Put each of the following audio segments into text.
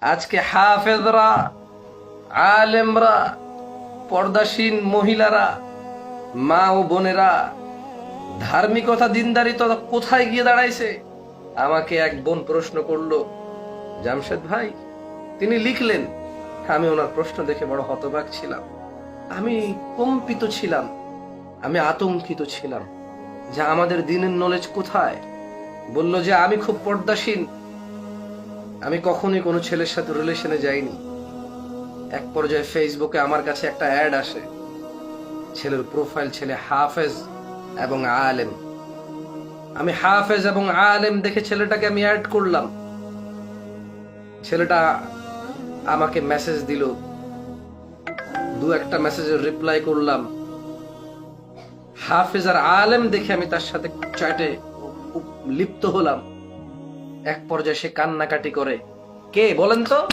আজকে হাফেজরা, আলেমরা পর্দাসীন মহিলারা, মা ও বোনেরা, ধার্মিকতা দিনদারিতা কোথায় গিয়ে দাঁড়াইছে? আমাকে এক বোন প্রশ্ন করল, জামশেদ ভাই, তিনি লিখলেন, আমি ওনার প্রশ্ন দেখে বড় হতবাক ছিলাম। আমি কম্পিত ছিলাম, আমি আতঙ্কিত ছিলাম। যে আমাদের দিনের নলেজ কোথায়? বলল যে, আমি খুব পর্দাসীন আমি কখনোই কোনো ছেলের সাথে রিলেশনে যাইনি। এক পর্যায়ে ফেসবুকে আমার কাছে একটা অ্যাড আসে। ছেলের প্রোফাইল ছেলে হাফেজ এবং আলেম। আমি হাফেজ এবং আলেম দেখে ছেলেটাকে আমি অ্যাড করলাম। ছেলেটা আমাকে মেসেজ দিল। দু একটা মেসেজের রিপ্লাই করলাম। হাফেজ আর আলেম দেখে আমি তার সাথে চ্যাটে লিপ্ত হলাম। এক পর্যায়ে সে কান্নাকাটি করে। কে, বলেন তো?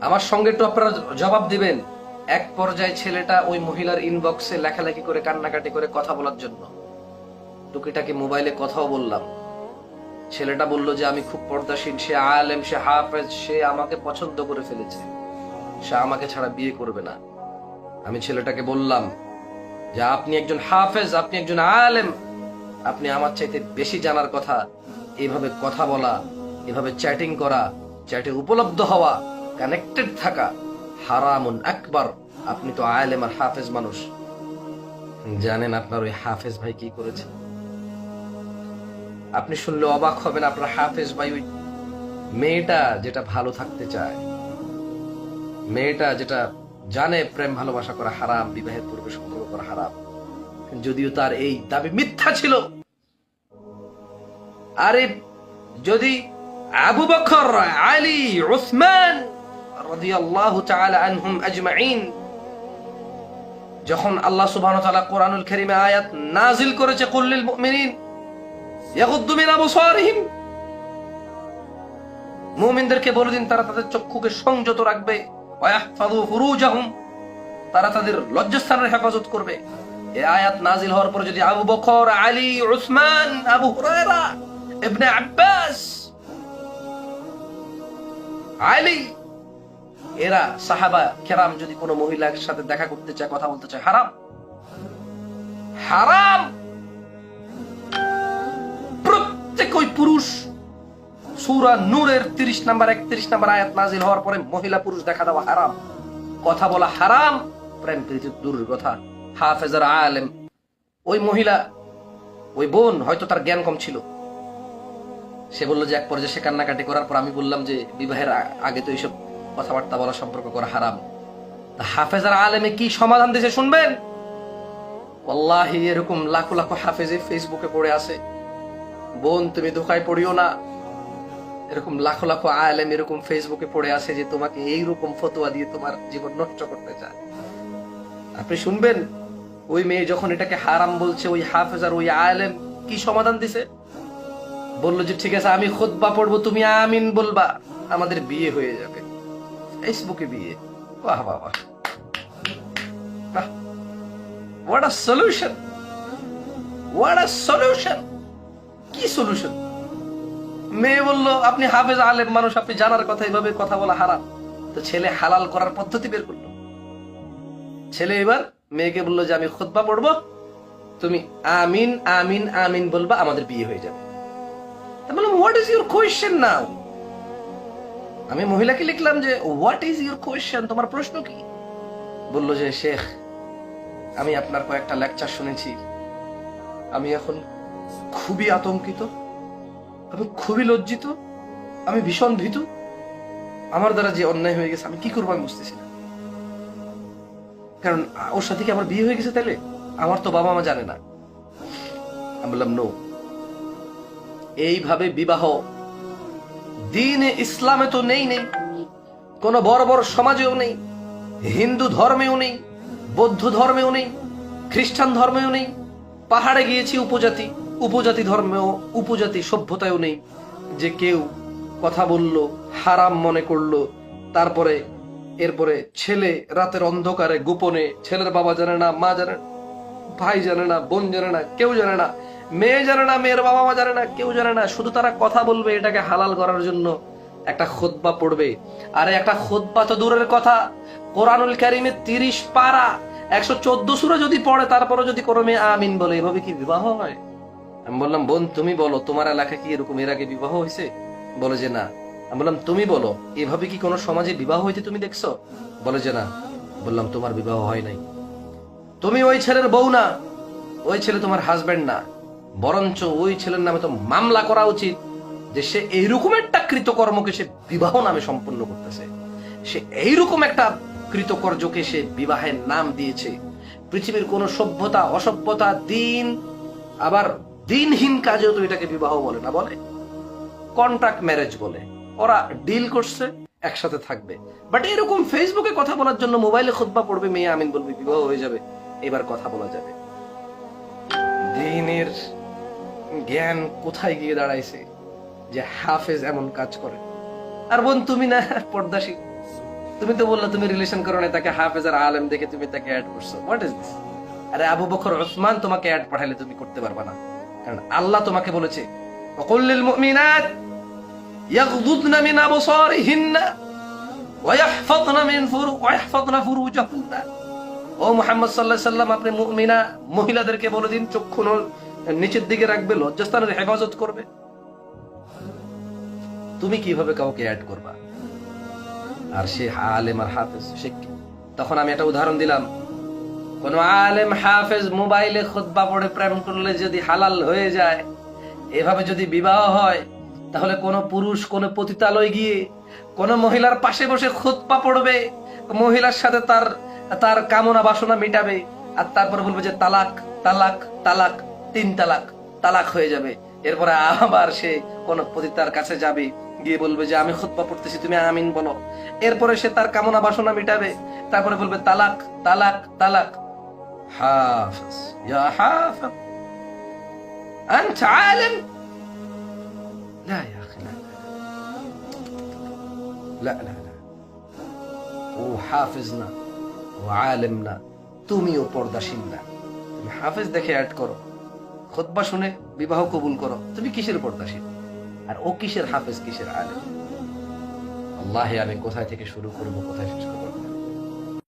আমার সঙ্গে একটু আপনারা জবাব দিবেন। এক পর্যায়ে ছেলেটা ওই মহিলার ইনবক্সে লেখালেখি করে, কান্নাকাটি করে কথা বলার জন্য। টুকিটাকে মোবাইলে কথাও বললাম। ছেলেটা বলল যে, আমি খুব পর্দাসীন সে আলেম, সে হাফেজ, সে আমাকে পছন্দ করে ফেলেছে। সে আমাকে ছাড়া বিয়ে করবে না। আমি ছেলেটাকে বললাম যে, আপনি একজন হাফেজ, আপনি একজন আলেম আপনি আমার চাইতে বেশি জানার কথা। এভাবে কথা বলা এভাবে চ্যাটিং করা চ্যাটে উপলব্ধ হওয়া কানেক্টেড থাকা, হারামুন একবার আপনি তো আলেম আর হাফেজ মানুষ। জানেন আপনার ওই হাফেজ ভাই কি করেছে? আপনি শুনলে অবাক হবেন আপনার হাফেজ ভাই ওই মেয়েটা যেটা ভালো থাকতে চায়। মেয়েটা যেটা জানে প্রেম ভালোবাসা করা হারাম, বিবাহের পূর্বে সম্পর্ক করা হারাম। যদিও তার এই দাবি মিথ্যা ছিল। আরে, যদি আবু বকর, আলী তাআলা আনহুম আজমাইন, যখন আল্লাহ সুবহানাহু ওয়া তাআলা কোরআনুল কারীমে আয়াত নাজিল করেছে কুল্লিল মুমিনিন ইয়াগুদ্দু মিন আবসারিহিম, মুমিনদেরকে বলে দিন, তারা তাদের চক্ষুকে সংযত রাখবে ওয়াহফাযু ফুরুজাহুম, তারা তাদের লজ্জাস্থানের হেফাজত করবে। আয়াত নাজিল হওয়ার পর যদি আবু বকর, আলী, উসমান, আবু ইবনে আব্বাস, আলী, এরা সাহাবা কেরাম যদি কোনো মহিলার সাথে দেখা করতে চায়, কথা বলতে চায়, হারাম। হারাম! প্রত্যেক ওই পুরুষ সুরা নূরের তিরিশ নাম্বার, একত্রিশ নাম্বার আয়াত নাজিল হওয়ার পরে মহিলা পুরুষ দেখা দেওয়া হারাম। কথা বলা হারাম, প্রেম প্রীতি দূরের কথা। হাফেজার আলেম। ওই মহিলা, ওই বোন হয়তো তার জ্ঞান কম ছিল। সে বলল যে এক পর্যায়ে সে কান্নাকাটি করার পর আমি বললাম যে, বিবাহের আগে তো এইসব কথাবার্তা বলা সম্পর্ক করা হারাম। হাফেজার আলেমে কি সমাধান দিয়েছে শুনবেন? আল্লাহি এরকম লাখো লাখো হাফেজে ফেসবুকে পড়ে আছে। বোন, তুমি ধোকায় পড়িও না। এরকম লাখো লাখো আলেম এরকম ফেসবুকে পড়ে আছে যে, তোমাকে এইরকম ফতোয়া দিয়ে তোমার জীবন নষ্ট করতে চায়। আপনি শুনবেন? ওই মেয়ে যখন এটাকে হারাম বলছে, ওই হাফেজ আর ওই আলেম কি সমাধান দিছে? বলল যে, ঠিক আছে, আমি খুতবা পড়ব, তুমি আমিন বলবা। আমাদের বিয়ে হয়ে যাবে। ফেসবুকে বিয়ে। বাহ বাহ বাহ। What a solution what a solution কি সলিউশন মেয়ে বলল, আপনি হাফেজ, আলেম মানুষ, আপনি জানার কথা, এভাবে কথা বলা হারাম। তো ছেলে হালাল করার পদ্ধতি বের করল। ছেলে এবার মেয়েকে বলল যে, আমি খুতবা পড়ব। তুমি আমিন আমিন আমিন বলবা, আমাদের বিয়ে হয়ে যাবে। বললাম what is your question now আমি মহিলাকে লিখলাম যে হোয়াট ইজ ইউর কোয়েশ্চেন তোমার প্রশ্ন কি? বলল যে, শেখ, আমি আপনার কয়েকটা লেকচার শুনেছি। আমি এখন খুবই আতঙ্কিত। আমি খুবই লজ্জিত। আমি ভীষণ ভীতু। আমার দ্বারা যে অন্যায় হয়ে গেছে, আমি কি করব আমি বুঝতেছি না। কারণ ওর সাথে কি আমার বিয়ে হয়ে গেছে তাহলে? আমার তো বাবা মা জানে না। আমি বললাম নো এইভাবে বিবাহ দিনে ইসলামে তো নেই নেই। কোন বড় বড় সমাজেও নেই। হিন্দু ধর্মেও নেই, বৌদ্ধ ধর্মেও নেই, খ্রিস্টান ধর্মেও নেই। পাহাড়ে গিয়েছি, উপজাতি উপজাতি ধর্মেও, উপজাতি সভ্যতায়ও নেই। যে কেউ কথা বলল, হারাম মনে করল, তারপরে এরপরে ছেলে রাতের অন্ধকারে গোপনে ছেলের বাবা জানে না মা জানে না, ভাই জানে না বোন জানে না কেউ জানে না মেয়ে জানে না মেয়ের বাবা মা জানে না কেউ জানে না শুধু তারা কথা বলবে এটাকে হালাল করার জন্য। একটা খুতবা পড়বে। আরে একটা খুতবা তো দূরের কথা। কোরআনুল কারিমে তিরিশ পারা একশো চোদ্দ সুরা যদি পড়ে তারপরে যদি কোনো মেয়ে আমিন বলে এভাবে কি বিবাহ হয়? আমি বললাম বোন তুমি বলো তোমার এলাকায় কি এরকম এর আগে বিবাহ হয়েছে? বলে যে না। আমি বললাম, তুমি বলো, এভাবে কি কোনো সমাজে বিবাহ হইতে তুমি দেখছ? বলে যে না। বললাম, তোমার বিবাহ হয় নাই। তুমি ওই ছেলের বউ না, ওই ছেলে তোমার হাজবেন্ড না। বরঞ্চ ওই ছেলের নামে তো মামলা করা উচিত যে সে এইরকম একটা কৃতকর্মকে সে বিবাহ নামে সম্পন্ন করতেছে। সে এইরকম একটা কৃতকর্যকে সে বিবাহের নাম দিয়েছে। পৃথিবীর কোন সভ্যতা, অসভ্যতা, দিন, আবার দিনহীন কাজেও তো এটাকে বিবাহ বলে না, বলে? কন্ট্রাক্ট ম্যারেজ বলে। ওরা ডিল করছে, একসাথে থাকবে। বাট এরকম ফেসবুকে কথা বলার জন্য মোবাইলে খোদবা পড়বে মেয়ে আমিন বলবে, বিবাহ হয়ে যাবে। এবার কথা বলা যাবে। দিনের জ্ঞান কোথায় গিয়ে দাঁড়াইছে যে হাফেজ এমন কাজ করে? আর বোন, তুমি না পর্দাসি তুমি তো বলল তুমি রিলেশন করো না তাকে হাফেজ আর আলেম দেখে তুমি তাকে অ্যাড করছ। হোয়াট ইজ দিস আরে আবু বকর, ওসমান তোমাকে অ্যাড পাঠালে তুমি করতে পারবা না। কারণ আল্লাহ তোমাকে বলেছে অকল্লিল মুমিনাত يغضضن من أبصارهن ويحفظن من فرو ويحفظن فروجهن ও মুহাম্মদ সাল্লাহ সাল্লাম আপনি মুমিনা মহিলাদেরকে বলে দিন চক্ষু ন- নিচের দিকে রাখবে লজ্জাস্থানের হেফাজত করবে তুমি কিভাবে কাউকে অ্যাড করবা আর সে আলেম আর হাফেজ সে কি? তখন আমি একটা উদাহরণ দিলাম কোন আলেম হাফেজ মোবাইলে খুতবা পড়ে প্রেম করলে যদি হালাল হয়ে যায় এভাবে যদি বিবাহ হয় তাহলে কোন পুরুষ, কোন পতিতালয় গিয়ে কোন মহিলার পাশে বসে খোঁতপা পড়বে, মহিলার সাথে তার তার কামনা বাসনা মেটাবে, আর তারপর বলবে যে তালাক তালাক তালাক, তিন তালাক তালাক হয়ে যাবে। এরপরে আবার সে কোন পতিতার কাছে যাবে, গিয়ে বলবে যে আমি খোঁতপা পড়তেছি, তুমি আমিন বলো। এরপরে সে তার কামনা বাসনা মেটাবে, তারপরে বলবে তালাক তালাক তালাক। হাফেজ, ইয়া হাফেজ। আলেম। لا يا أخي لا لا لا لا ও হাফিজ না ও আলেম না তুমিও পর্দাসীন না তুমি হাফিজ দেখে অ্যাড করো খুতবা শুনে বিবাহ কবুল করো তুমি কিসের পর্দাসীন আর ও কিসের হাফিজ কিসের আলেম আল্লাহ আমি কোথায় থেকে শুরু করবো কোথায় শেষ করবো